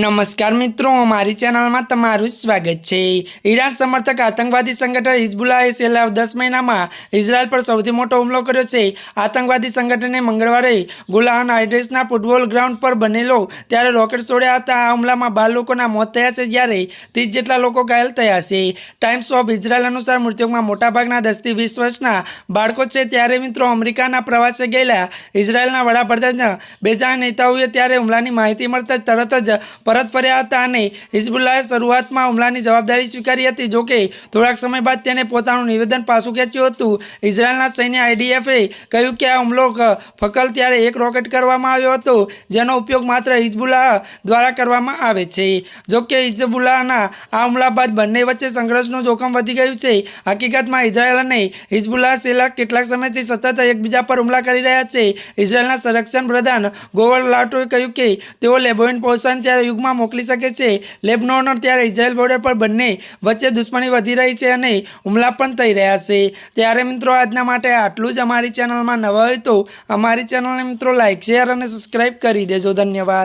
નમસ્કાર મિત્રો, મારી ચેનલમાં તમારું સ્વાગત છે. ઈરાન સમર્થક આતંકવાદી સંગઠન હિઝબુલ્લાએ છેલ્લા દસ મહિનામાં ઇઝરાયલ પર સૌથી મોટો હુમલો કર્યો છે. આતંકવાદી સંગઠને મંગળવારે ગુલાહન હાઇડ્રેસના ફૂટબોલ ગ્રાઉન્ડ પર બનેલો, ત્યારે રોકેટ છોડ્યા હતા. આ હુમલામાં બાર લોકોના મોત થયા છે, જ્યારે ત્રીસ જેટલા લોકો ઘાયલ થયા છે. ટાઈમ્સ ઓફ ઇઝરાયલ અનુસાર મૃત્યુમાં મોટાભાગના દસથી વીસ વર્ષના બાળકો છે. ત્યારે મિત્રો, અમેરિકાના પ્રવાસે ગયેલા ઇઝરાયલના વડાપ્રધાન બેજા નેતાઓએ ત્યારે હુમલાની માહિતી મળતા તરત જ પરત ફર્યા હતા અને હિઝબુલ્લાએ શરૂઆતમાં હુમલાની જવાબદારી સ્વીકારી હતી. જોકે થોડાક સમય બાદ તેને પોતાનું નિવેદન પાછું ખેંચ્યું હતું. ઇઝરાયલના સૈન્ય આઈડીએફે કહ્યું કે આ હુમલો ફકલ ત્યારે એક રોકેટ કરવામાં આવ્યો હતો, જેનો ઉપયોગ માત્ર હિઝબુલ્લાહ દ્વારા કરવામાં આવે છે. જોકે હિઝબુલ્લાહના આ હુમલા બાદ બંને વચ્ચે સંઘર્ષનું જોખમ વધી ગયું છે. હકીકતમાં, ઇઝરાયલ અને હિઝબુલ્લાહ છેલ્લા કેટલાક સમયથી સતત એકબીજા પર હુમલા કરી રહ્યા છે. ઇઝરાયલના સંરક્ષણ પ્રધાન ગોવર લાટોએ કહ્યું કે, તેઓ લેબોઇન પહોંચવાનું ત્યારે યુગમાં મોકલી શકે છે. લેબનોન ત્યારે ઇઝરાયલ બોર્ડર પર બંને વચ્ચે દુશ્મની વધી રહી છે અને હુમલા પણ થઈ રહ્યા છે. ત્યારે મિત્રો આજના માટે આટલું જ અમારી ચેનલમાં નવા હોય તો અમારી ચેનલને મિત્રો લાઇક શેર અને સબસ્ક્રાઈબ કરી દેજો. ધન્યવાદ.